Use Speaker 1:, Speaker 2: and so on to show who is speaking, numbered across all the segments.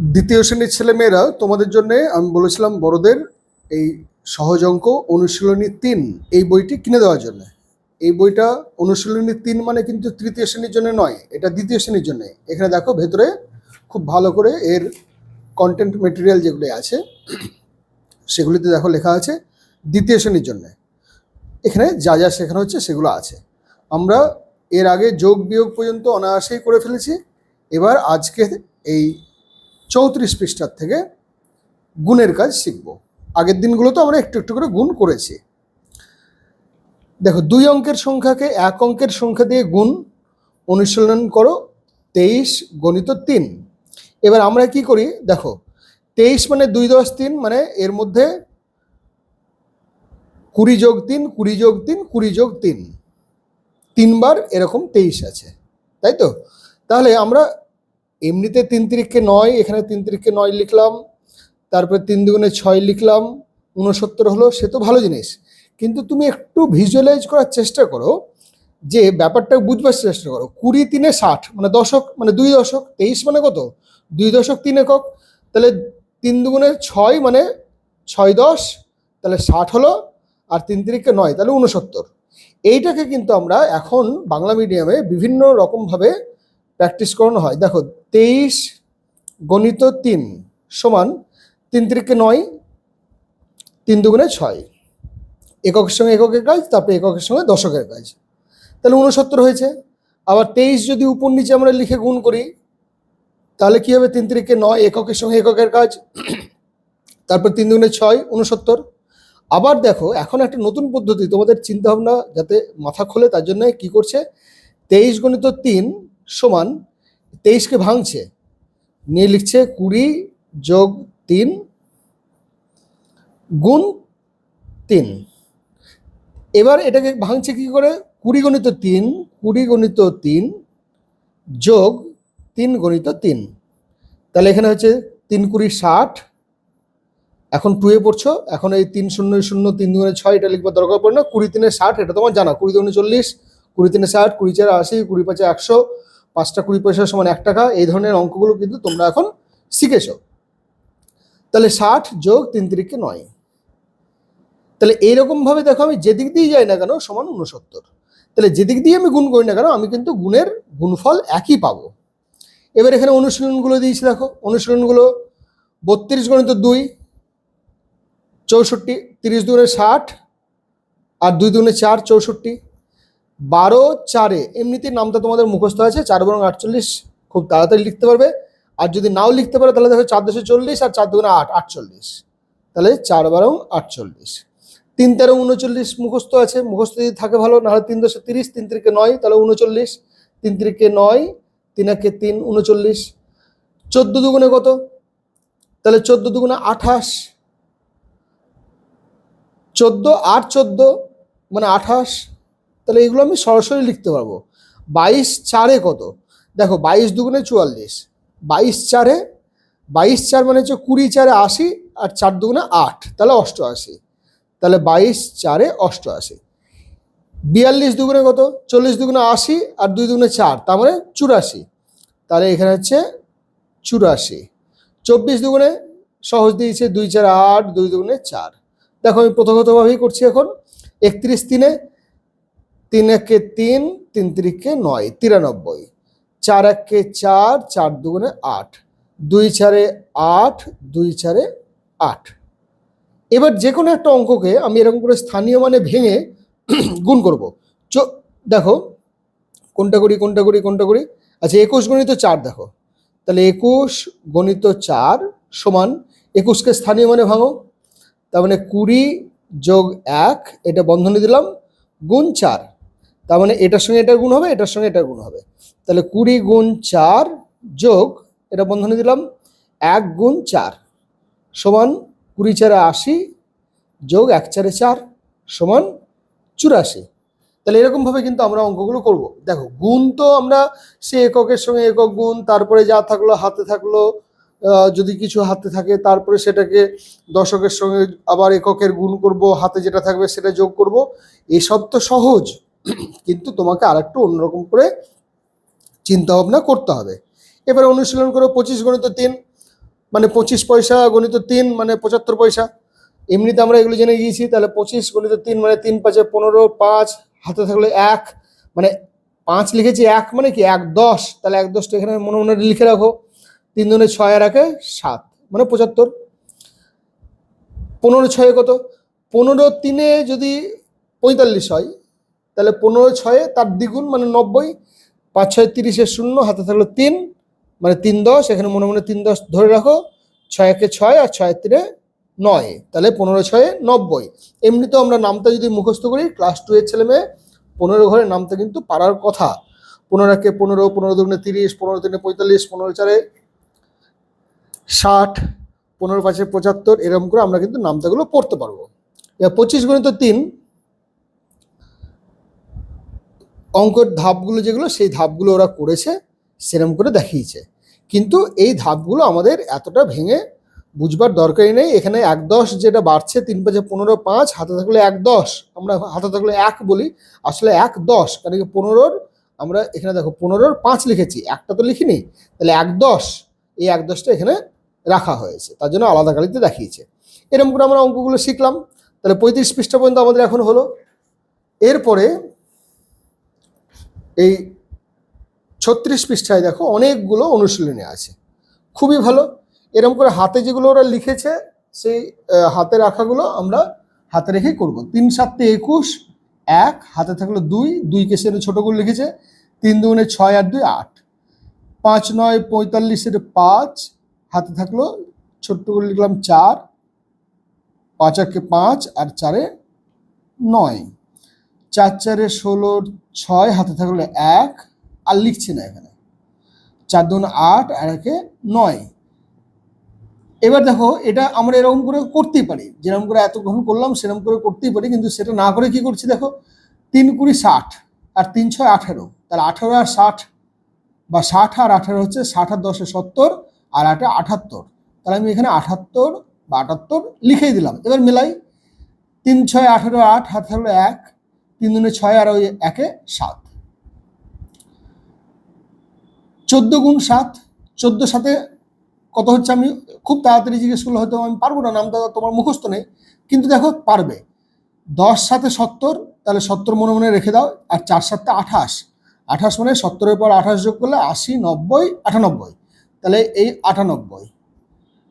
Speaker 1: দ্বিতীয় শ্রেণির ছেলেমেয়েরা তোমাদের জন্য আমি বলেছিলাম বড়দের এই সহজ অঙ্ক অনুশীলনী তিন এই বইটি কিনে দেওয়ার জন্য। এই বইটা অনুশীলনী তিন মানে কিন্তু তৃতীয় শ্রেণির জন্য নয়, এটা দ্বিতীয় শ্রেণির জন্য। এখানে দেখো ভেতরে খুব ভালো করে এর কন্টেন্ট মেটেরিয়াল যেগুলি আছে, সেগুলিতে দেখো লেখা আছে দ্বিতীয় শ্রেণির জন্য। এখানে যা যা শেখানো হচ্ছে সেগুলো আছে। আমরা এর আগে যোগ বিয়োগ পর্যন্ত অনায়াসেই করে ফেলেছি। এবার আজকে এই চৌত্রিশ পৃষ্ঠার থেকে গুণের কাজ শিখব। আগের দিনগুলোতে আমরা একটু একটু করে গুণ করেছি। দেখো, দুই অঙ্কের সংখ্যাকে এক অঙ্কের সংখ্যা দিয়ে গুণ, অনুশীলন করো, তেইশ গণিত তিন। এবার আমরা কি করি? দেখো, তেইশ মানে দুই দশ তিন মানে এর মধ্যে কুড়ি যোগ তিন, কুড়ি যোগ তিন, কুড়ি যোগ তিন। তিনবার এরকম তেইশ আছে, তাই তো? তাহলে আমরা এমনিতে তিন তিরিখকে নয়, এখানে তিন তিরিখকে নয় লিখলাম, তারপরে তিন দুগুণে ছয় লিখলাম উনসত্তর হলো, সে তো ভালো জিনিস। কিন্তু তুমি একটু ভিজুয়ালাইজ করার চেষ্টা করো, যে ব্যাপারটা বুঝবার চেষ্টা করো। কুড়ি তিনে ষাট মানে দশক মানে দুই দশক, তেইশ মানে কত? দুই দশক তিন একক। তাহলে তিন দুগুণে ছয় মানে ছয় দশ, তাহলে ষাট হলো, আর তিন তিরিখকে নয়, তাহলে উনসত্তর এইটাকে কিন্তু আমরা এখন বাংলা মিডিয়ামে বিভিন্ন রকমভাবে প্র্যাকটিস করানো হয়। দেখো, তেইশ গণিত তিন সমান তিন তিরিখকে নয়, তিন দুগুণে ছয়। এককের সঙ্গে এককের কাজ, তারপরে এককের সঙ্গে দশকের কাজ। তাহলে উনসত্তর হয়েছে। আবার তেইশ যদি উপর নিচে আমরা লিখে গুণ করি, তাহলে কী হবে? তিন তিরিখকে নয়, এককের সঙ্গে এককের কাজ। তারপর তিন দুগুণে ছয় উনসত্তর আবার দেখো, এখন একটা নতুন পদ্ধতি, তোমাদের চিন্তাভাবনা যাতে মাথা খোলে, তার জন্য কি করছে? তেইশ গণিত তিন সমান তেইশকে ভাঙছে। নিয়ে লিখছে কুড়ি যোগ তিন গুণ তিন। এবার এটাকে ভাঙছে কি করে? কুড়ি গণিত তিন, কুড়ি গণিত তিন যোগ তিন গণিত তিন। তাহলে এখানে হচ্ছে তিন কুড়ি ষাট। এখন টুয়ে পড়ছো, এখন এই তিন শূন্য শূন্য তিন দুগুণে ছয় এটা লিখবার দরকার পড়ে না। কুড়ি তিনে ষাট, এটা তোমার জানা। কুড়ি দুগুণে চল্লিশ, কুড়ি তিনে ষাট, কুড়ি চার আশি, কুড়ি পাঁচে একশো পাঁচটা কুড়ি পয়সা সমান এক টাকা, এই ধরনের অঙ্কগুলো কিন্তু তোমরা এখন শিখেছো। তাহলে ষাট যোগ তিন তিরিখকে নয়। তাহলে এইরকমভাবে দেখো আমি যেদিক দিয়ে যাই না কেন, সমান উনসত্তর তাহলে যেদিক দিয়ে আমি গুণ করি না কেন, আমি কিন্তু গুণের গুণফল একই পাবো। এবার এখানে অনুশীলনগুলো দিয়েছি দেখো। অনুশীলনগুলো বত্রিশ গণিত দুই, চৌষট্টি, তিরিশ দুগুণে ষাট, আর দুই দুগুণে চার, চৌষট্টি। বারো চারে, এমনিতে নামটা তোমাদের মুখস্থ আছে, চার বরং আটচল্লিশ খুব তাড়াতাড়ি লিখতে পারবে। আর যদি নাও লিখতে পারো, তাহলে দেখো চার দুশো চল্লিশ আর চার দুগুণে আট, আটচল্লিশ। তাহলে চার বারং আটচল্লিশ। তিন তেরো উনচল্লিশ মুখস্থ আছে, মুখস্থ যদি থাকে ভালো, নাহলে তিন দশে তিরিশ, তিন তিরিকে নয়, তাহলে উনচল্লিশ। তিন তিরিকে নয়, তিন একে তিন, উনচল্লিশ। চোদ্দ দুগুণে কত? তাহলে চোদ্দ দুগুণে আঠাশ। চোদ্দ, আট চোদ্দ মানে আঠাশ। তাহলে এগুলো আমি সরাসরি লিখতে পারব। বাইশ চারে কত? দেখো, বাইশ দুগুণে চুয়াল্লিশ। বাইশ চারে, বাইশ চার মানে হচ্ছে কুড়ি চারে আশি আর চার দুগুণে আট। তাহলে অষ্টআশি। তাহলে বাইশ চারে অষ্টআশি। বিয়াল্লিশ দুগুণে কত? চল্লিশ দুগুণে আশি আর দুই দুগুণে চার, তার মানে চুরাশি। তাহলে এখানে হচ্ছে চুরাশি। চব্বিশ দুগুণে সহজ দিয়েছে দুই চার আট, দুই দুগুণে চার। দেখো, আমি প্রথমতভাবেই করছি এখন। একত্রিশ তিনে তিন একে তিন তিন তিরিকে নয়, তিরানব্বই। চার একে চার চার দুগুণে আট। দুই চারে আট, দুই চারে আট। এবার যে কোনো একটা অঙ্ককে আমি এরকম করে স্থানীয় মানে ভেঙে গুণ করব। চ, দেখো, কোনটা করি কোনটা করি কোনটা করি? আচ্ছা একুশ গণিত চার দেখো। তাহলে একুশ গণিত চার সমান একুশকে স্থানীয় মানে ভাঙো। তার মানে কুড়ি যোগ এক, এটা বন্ধনী দিলাম, গুণ চার। তার মানে এটার সঙ্গে এটার গুণ হবে, এটার সঙ্গে এটার গুণ হবে। তাহলে কুড়ি গুণ চার যোগ, এটা বন্ধনে দিলাম, এক গুণ চার সমান কুড়ি চারে আশি যোগ এক চারে চার সমান চুরাশি। তাহলে এরকমভাবে কিন্তু আমরা অঙ্কগুলো করব। দেখো, গুণ তো আমরা সে এককের সঙ্গে একক গুণ, তারপরে যা থাকল হাতে থাকল যদি কিছু হাতে থাকে, তারপরে সেটাকে দশকের সঙ্গে আবার এককের গুণ করব, হাতে যেটা থাকবে সেটা যোগ করব। এসব তো সহজ। কিন্তু তোমাকে আর একটু অন্যরকম করে চিন্তা ভাবনা করতে হবে। এবার অনুশীলন করো পঁচিশ গণিত তিন মানে পঁচিশ পয়সা, গণিত তিন মানে পঁচাত্তর পয়সা। এমনিতে আমরা এগুলো জেনে গিয়েছি, তাহলে পঁচিশ, গণিত তিন মানে তিন পাঁচে পনেরো, পাঁচ, হাতে থাকলে এক মানে পাঁচ লিখেছি এক মানে কি এক দশ, তাহলে এক দশটা এখানে মনে মনে লিখে রাখো। তিন দুনে ছয় আর একে সাত মানে পঁচাত্তর। পনেরো ছয়ে কত? পনেরো তিনে যদি পঁয়তাল্লিশ হয় তাহলে পনেরো ছয়ে তার দ্বিগুণ মানে নব্বই, পাঁচ ছয় তিরিশে শূন্য, হাতে থাকল তিন মানে তিন দশ, এখানে মনে মনে তিন দশ ধরে রাখো, ছয় একে ছয় আর ছয় তিনে নয়, তাহলে পনেরো ছয়ে নব্বই। এমনিতেও আমরা নামটা যদি মুখস্থ করি ক্লাস টু এর ছেলে মেয়ে, পনেরো ঘরে নামটা কিন্তু পারার কথা। পনেরো একে পনেরো পনেরো দুগুণে তিরিশ, পনেরো তিনে পঁয়তাল্লিশ, পনেরো চারে ষাট, পনেরো পাঁচে পঁচাত্তর, এরকম করে আমরা কিন্তু নামতাগুলো পড়তে পারব। এবার পঁচিশ গণিত তিন অঙ্কের ধাপগুলো যেগুলো, সেই ধাপগুলো ওরা করেছে সেরকম করে দেখিয়েছে। কিন্তু এই ধাপগুলো আমাদের এতটা ভেঙে বুঝবার দরকারই নেই। এখানে এক দশ যেটা বাড়ছে, তিন পাঁচে, পনেরো, পাঁচ, হাতে থাকলে এক দশ, আমরা হাতে থাকলে এক বলি, আসলে এক দশ, কারণ কি পনেরোর, আমরা এখানে দেখো পনেরোর পাঁচ লিখেছি, একটা তো লিখিনি, তাহলে এক দশ, এই এক দশটা এখানে রাখা হয়েছে, তার জন্য আলাদা কালিতে দেখিয়েছে। এরকম করে আমরা অঙ্কগুলো শিখলাম, তাহলে পঁয়ত্রিশ পৃষ্ঠা পর্যন্ত আমাদের এখন হলো। এরপরে এই ছত্রিশ পৃষ্ঠায় দেখো অনেকগুলো অনুশীলনী আছে। খুবই ভালো। এরকম করে হাতে যেগুলো ওরা লিখেছে, সেই হাতে রাখাগুলো আমরা হাতে রেখেই করব। তিন সাতটি একুশ, এক, হাতে থাকল দুই দুই কেসের ছোটোগুলো লিখেছে, তিন দুগুণে ছয় আর দুই আট। পাঁচ নয় পঁয়তাল্লিশের পাঁচ, হাতে থাকল ছোট্টগুলো লিখলাম চার, পাঁচ একে পাঁচ আর চারে নয়। চার চারে ষোলোর ছয় হাতে থাকল এক, আর লিখছে না এখানে। চার দুন আট, আর একে নয়। এবার দেখো, এটা আমরা এরকম করে করতেই পারি। যেরকম করে এত গ্রহণ করলাম, সেরকম করে করতেই পারি, কিন্তু সেটা না করে কি করছি দেখো? তিন কুড়ি ষাট, আর তিন ছয় আঠেরো। তাহলে আঠেরো আর ষাট, বা ষাট আর আঠেরো হচ্ছে ষাট আর দশে সত্তর, আর আটে আঠাত্তর তাহলে আমি এখানে আঠাত্তর বা আটাত্তর লিখেই দিলাম। এবার মেলাই, তিন ছয় আঠেরো আট, হাত থাকল এক তিন দুনে ছয় আর ওই একে সাত। চোদ্দ গুণ সাত, চোদ্দ সাথে কত হচ্ছে আমি খুব তাড়াতাড়ি জিজ্ঞেস করলে হয়তো আমি পারব না, নামটা তোমার মুখস্থ নেই। কিন্তু দেখো, পারবে। দশ সাথে সত্তর, তাহলে সত্তর মনে মনে রেখে দাও, আর চার সাতটা আঠাশ। আঠাশ মানে সত্তরের পর আঠাশ যোগ করলে আশি, নব্বই, আটানব্বই। তাহলে এই আটানব্বই।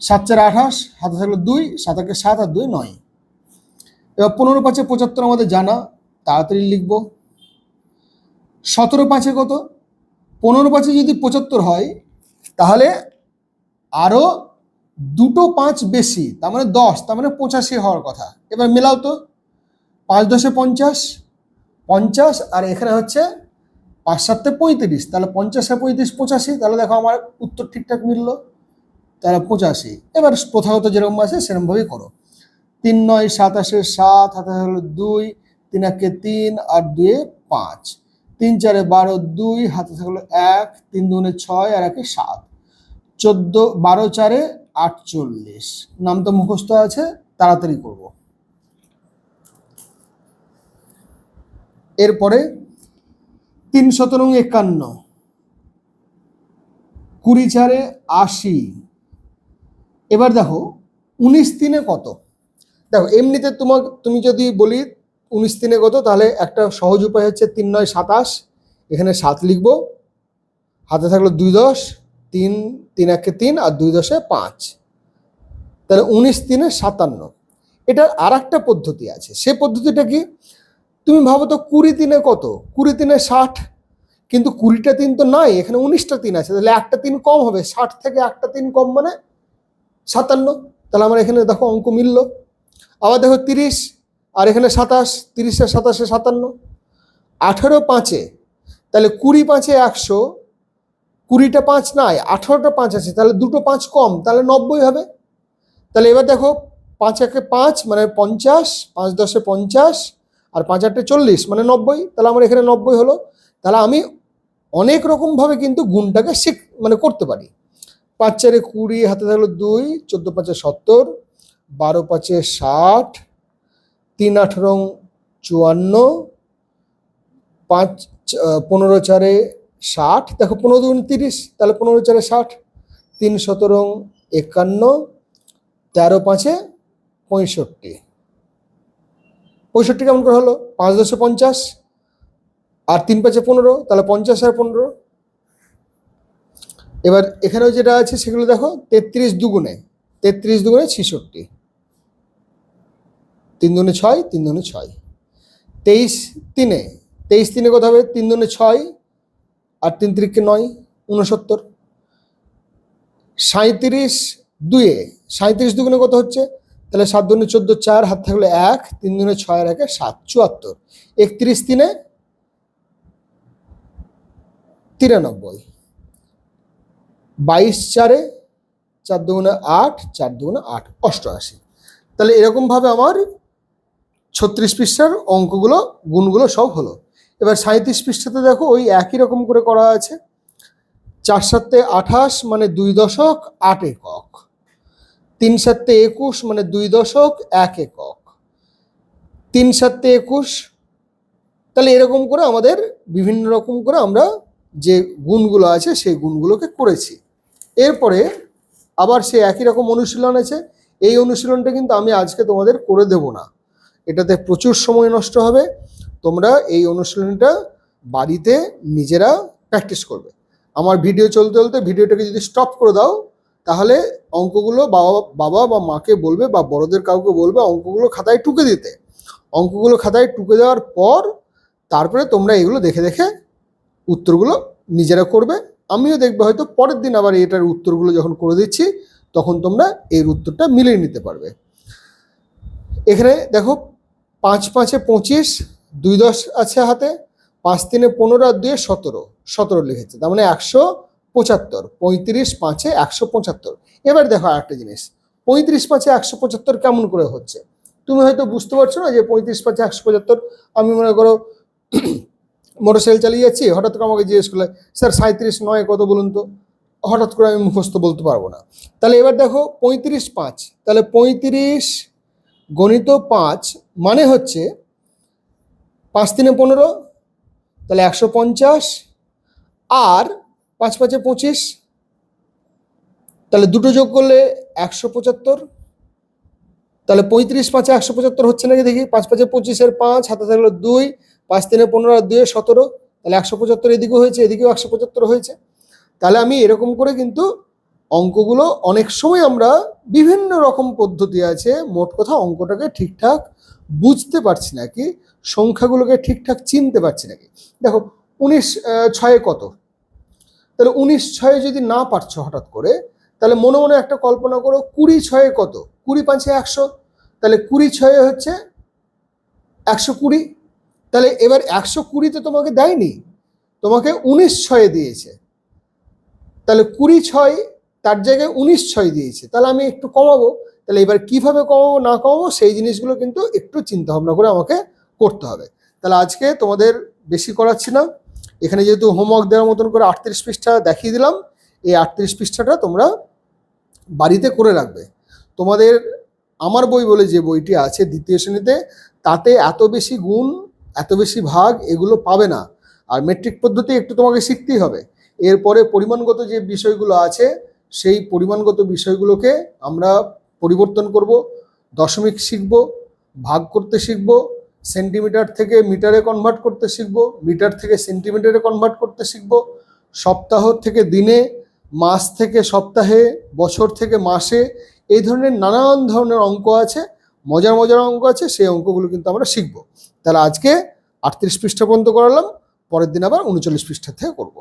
Speaker 1: সাত চার আঠাশ হাতে থাকল দুই সাতাকে সাত আর দুই নয়। এবার পনেরো পাঁচে পঁচাত্তর আমাদের জানা তাড়াতাড়ি লিখব। সতেরো পাঁচে কত? পনেরো পাঁচে যদি পঁচাত্তর হয়, তাহলে আরও দুটো পাঁচ বেশি, তার মানে দশ, তার মানে পঁচাশি হওয়ার কথা। এবার মেলাও তো, পাঁচ দশে পঞ্চাশ পঞ্চাশ, আর এখানে হচ্ছে পাঁচ সাতটা পঁয়ত্রিশ, তাহলে পঞ্চাশে পঁয়ত্রিশ, পঁচাশি, তাহলে দেখো আমার উত্তর ঠিকঠাক মিলল, তাহলে পঁচাশি। এবার প্রথাগত যেরকম আছে, সেরকমভাবেই করো। তিন নয়, সাতাশে সাত হাতে হলো দুই তিন একে তিন আর দুয়ে পাঁচ। তিন চারে বারো দুই, হাতে থাকল এক, তিন দুনে ছয় আর একে সাত। চোদ্দ, বারো চারে আটচল্লিশ। নাম তো মুখস্থ আছে, তাড়াতাড়ি করব। এরপরে তিন সতেরো একান্ন। কুড়ি চারে আশি। এবার দেখো, উনিশ তিনে কত? দেখো, এমনিতে তোমার তুমি যদি বলি উনিশ তিনে কত? তাহলে একটা সহজ উপায় হচ্ছে তিন নয় সাতাশ। এখানে সাত লিখব। হাতে থাকল দুই দশ, তিন তিন একে তিন আর দুই দশে পাঁচ। তাহলে উনিশ তিনে সাতান্ন। এটার আর একটা পদ্ধতি আছে। সে পদ্ধতিটা কি? তুমি ভাবো তো কুড়ি তিনে কত? কুড়ি তিনে ষাট। কিন্তু কুড়িটা তিন তো নাই, এখানে উনিশটা তিন আছে। তাহলে একটা তিন কম হবে। ষাট থেকে একটা তিন কম মানে সাতান্ন। তাহলে আমার এখানে দেখো অঙ্ক মিলল। আবার দেখো তিরিশ। আর এখানে সাতাশ, তিরিশে, সাতাশে সাতান্ন, আঠেরো পাঁচে, তাহলে কুড়ি পাঁচে একশো, কুড়িটা পাঁচ নাই, আঠারোটা পাঁচ আছে, তাহলে দুটো পাঁচ কম, তাহলে নব্বই হবে। তাহলে এবার দেখো, পাঁচ একে পাঁচ মানে পঞ্চাশ, পাঁচ দশে পঞ্চাশ, আর পাঁচ আটে চল্লিশ মানে নব্বই, তাহলে আমার এখানে নব্বই হলো। তাহলে আমি অনেক রকমভাবে কিন্তু গুণটাকে শিখ মানে করতে পারি। পাঁচ চারে কুড়ি, হাতে থাকল দুই, চোদ্দ পাঁচে সত্তর, বারো পাঁচে ষাট তিন আঠেরো চুয়ান্ন, পাঁচ পনেরো চারে ষাট, দেখো পনেরো দুগুণ তিরিশ, তাহলে পনেরো চারে ষাট, তিন সতেরো একান্ন, তেরো পাঁচে পঁয়ষট্টি। পঁয়ষট্টি কেমন করে হলো? পাঁচ দশে পঞ্চাশ, আর তিন পাঁচে পনেরো, তাহলে পঞ্চাশ আর পনেরো। এবার এখানেও যেটা আছে সেগুলো দেখো, তেত্রিশ দুগুণে তেত্রিশ দুগুণে ছিষট্টি। তিন দুগুণে ছয়, তিন দুগুণে ছয়। তেইশ তিনে তেইশ তিনে কত হবে? তিন দুগুণে ছয় আর তিন তিরিখকে নয়, উনসত্তর। সাঁত্রিশ দুয়ে সাঁত্রিশ দুগুণে কত হচ্ছে? তাহলে সাত দুগুণে চোদ্দ, চার, হাত থাকলে এক, তিন দুগুণে ছয় আর একে সাত, চুয়াত্তর। একত্রিশ তিনে, তিরানব্বই। বাইশ চারে, চার দুগুণে আট, চার দুগুণে আট, অষ্টআশি। তাহলে এরকমভাবে আমার ছত্রিশ পৃষ্ঠার অঙ্কগুলো, গুণগুলো সব হলো। এবার সাঁত্রিশ পৃষ্ঠাতে দেখো ওই একই রকম করে করা আছে। চার সাতে আঠাশ মানে দুই দশক, আট একক। তিন সাতে একুশ মানে দুই দশক, এক একক। তিন সাতে একুশ, তাহলে এরকম করে আমাদের বিভিন্ন রকম করে আমরা যে গুণগুলো আছে সেই গুণগুলোকে করেছি। এরপরে আবার সে একই রকম অনুশীলন আছে। এই অনুশীলনটা কিন্তু আমি আজকে তোমাদের করে দেব না। এটাতে প্রচুর সময় নষ্ট হবে। তোমরা এই অনুশীলনটা বাড়িতে নিজেরা প্র্যাকটিস করবে। আমার ভিডিও চলতে চলতে ভিডিওটাকে যদি স্টপ করে দাও, তাহলে অঙ্কগুলো বাবা বাবা বা মাকে বলবে বা বড়দের কাউকে বলবে অঙ্কগুলো খাতায় টুকে দিতে। অঙ্কগুলো খাতায় টুকে দেওয়ার পর তারপরে তোমরা এগুলো দেখে দেখে উত্তরগুলো নিজেরা করবে। আমিও দেখবে হয়তো পরের দিন আবার এটার উত্তরগুলো যখন করে দিচ্ছি, তখন তোমরা এর উত্তরটা মিলিয়ে নিতে পারবে। এখানে দেখো পাঁচ পাঁচে পঁচিশ, দুই দশ আছে হাতে, পাঁচ তিনে পনেরো আর দুয়ে সতেরো সতেরো লিখেছে, তার মানে একশো পঁচাত্তর, পঁয়ত্রিশ পাঁচে একশো পঁচাত্তর। এবার দেখো আরেকটা জিনিস, পঁয়ত্রিশ পাঁচে একশো পঁচাত্তর কেমন করে হচ্ছে? তুমি হয়তো বুঝতে পারছ না যে পঁয়ত্রিশ পাঁচে একশো পঁচাত্তর, আমি মনে করো মোটরসাইকেল চালিয়ে যাচ্ছি, হঠাৎ করে আমাকে জিজ্ঞেস করলে, স্যার সাঁত্রিশ নয় কত বলুন তো? হঠাৎ করে আমি মুখস্থ বলতে পারব না। তাহলে এবার দেখো পঁয়ত্রিশ পাঁচ, তাহলে পঁয়ত্রিশ গণিত পাঁচ মানে হচ্ছে পাঁচ তিনে পনেরো, তাহলে একশো পঞ্চাশ, আর পাঁচ পাঁচে পঁচিশ, তাহলে দুটো যোগ করলে একশো পঁচাত্তর, তাহলে পঁয়ত্রিশ পাঁচে একশো পঁচাত্তর হচ্ছে নাকি দেখি, পাঁচ পাঁচে পঁচিশের পাঁচ হাতে থাকল দুই, পাঁচ তিনে পনেরো আর দুয়ে সতেরো, তাহলে একশো পঁচাত্তর এদিকেও হয়েছে, এদিকেও একশো পঁচাত্তর হয়েছে। তাহলে আমি এরকম করে কিন্তু অঙ্কগুলো অনেক সময় আমরা বিভিন্ন রকম পদ্ধতি আছে, মোট কথা অঙ্কটাকে ঠিকঠাক বুঝতে পারছি না কি, সংখ্যাগুলোকে ঠিকঠাক চিনতে পারছি নাকি দেখো, উনিশ ছয়ে কত? তাহলে উনিশ ছয়ে যদি না পারছ হঠাৎ করে, তাহলে মনে মনে একটা কল্পনা করো, কুড়ি ছয়ে কত? কুড়ি পাঁচে একশো। তাহলে কুড়ি ছয়ে হচ্ছে একশো কুড়ি। তাহলে এবার একশো কুড়িতে তোমাকে দেয়নি, তোমাকে উনিশ ছয়ে দিয়েছে। তাহলে কুড়ি ছয় তার জায়গায় উনিশ ছয় দিয়েছে। তাহলে আমি একটু কমাবো। তাহলে এবার কীভাবে কমাবো, না কমাবো, সেই জিনিসগুলো কিন্তু একটু চিন্তা ভাবনা করে আমাকে করতে হবে। তাহলে আজকে তোমাদের বেশি করাচ্ছি না। এখানে যেহেতু হোমওয়ার্ক দেওয়ার মতন করে আটত্রিশ পৃষ্ঠা দেখিয়ে দিলাম, এই আটত্রিশ পৃষ্ঠাটা তোমরা বাড়িতে করে রাখবে। তোমাদের আমার বই বলে যে বইটি আছে দ্বিতীয় শ্রেণীতে, তাতে এত বেশি গুণ, এত বেশি ভাগ এগুলো পাবে না। আর মেট্রিক পদ্ধতি একটু তোমাকে শিখতেই হবে। এরপরে পরিমাণগত যে বিষয়গুলো আছে সেই পরিমাণগত বিষয়গুলোকে আমরা পরিবর্তন করব, দশমিক শিখব, ভাগ করতে শিখব, সেন্টিমিটার থেকে মিটারে কনভার্ট করতে শিখব, মিটার থেকে সেন্টিমিটারে কনভার্ট করতে শিখব, সপ্তাহ থেকে দিনে, মাস থেকে সপ্তাহে, বছর থেকে মাসে, এই ধরনের নানান ধরনের অঙ্ক আছে, মজার মজার অঙ্ক আছে, সেই অঙ্কগুলো কিন্তু আমরা শিখব। তাহলে আজকে আটত্রিশ পৃষ্ঠা পর্যন্ত করালাম, পরের দিন আবার উনচল্লিশ পৃষ্ঠা থেকে করব।